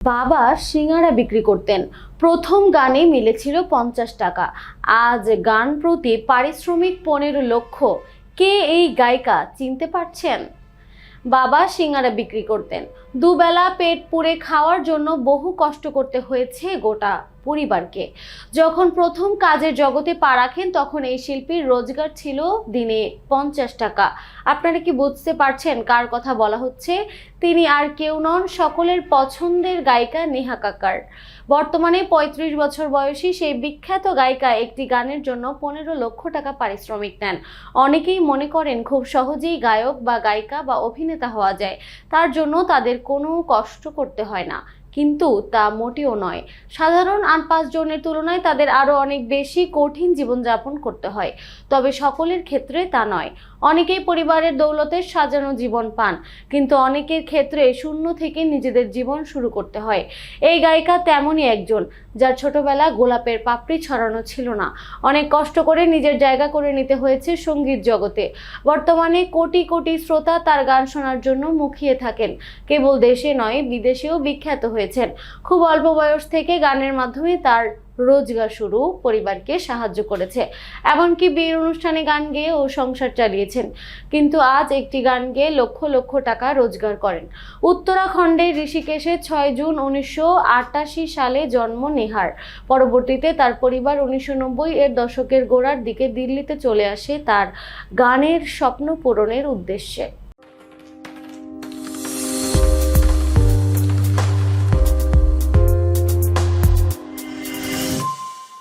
বাবা সিঙ্গারা বিক্রি করতেন। প্রথম গানে মিলেছিল পঞ্চাশ টাকা। আজ গান প্রতি পারিশ্রমিক পনেরো লক্ষ। কে এই গায়িকা, চিনতে পারছেন? বাবা সিঙ্গারা বিক্রি করতেন। দুবেলা পেট পুড়ে খাওয়ার জন্য বহু কষ্ট করতে হয়েছে গোটা পরিবারকে। যখন প্রথম কাজের জগতে পা রাখেন, তখন এই শিল্পীর রোজগার ছিল দিনে পঞ্চাশ টাকা। আপনারা কি বুঝতে পারছেন কার কথা বলা হচ্ছে? তিনি আর কেউ নন, সকলের পছন্দের গায়িকা নেহা কাকার। বর্তমানে ৩৫ বছর বয়সী সেই বিখ্যাত গায়িকা একটি গানের জন্য পনেরো লক্ষ টাকা পারিশ্রমিক নেন। অনেকেই মনে করেন খুব সহজেই গায়ক বা গায়িকা বা অভিনেতা হওয়া যায়। তার জন্য তাদের কোনো কষ্ট করতে হয় না। কিন্তু তা মোটেও নয়। সাধারণ আট পাঁচ জনের তুলনায় তাদের আরও অনেক বেশি কঠিন জীবনযাপন করতে হয়, তবে সকলের ক্ষেত্রে তা নয়। অনেকেই পরিবারের দৌলতে সাজানো জীবন পান, কিন্তু অনেকের ক্ষেত্রে শূন্য থেকে নিজেদের জীবন শুরু করতে হয়। এই গায়িকা তেমনই একজন, যার ছোটবেলা গোলাপের পাপড়ি ছড়ানো ছিল না। অনেক কষ্ট করে নিজের জায়গা করে নিতে হয়েছে সংগীত জগতে। বর্তমানে কোটি কোটি শ্রোতা তার গান শোনার জন্য মুখিয়ে থাকেন। কেবল দেশে নয়, বিদেশেও বিখ্যাত হয়েছেন। খুব অল্প বয়স থেকে গানের মাধ্যমে তার রোজগার শুরু পরিবারকে সাহায্য করেছে। এমনকি বিয়ের অনুষ্ঠানে গান গেয়ে ও সংসার চালিয়েছেন। কিন্তু আজ একটি গান গেয়ে লক্ষ লক্ষ টাকা রোজগার করেন। উত্তরাখণ্ডের ঋষিকেশে ছয় জুন উনিশশো আটাশি সালে জন্ম নেহার। পরবর্তীতে তার পরিবার উনিশশো নব্বই এর দশকের গোড়ার দিকে দিল্লিতে চলে আসে তার গানের স্বপ্ন পূরণের উদ্দেশ্যে।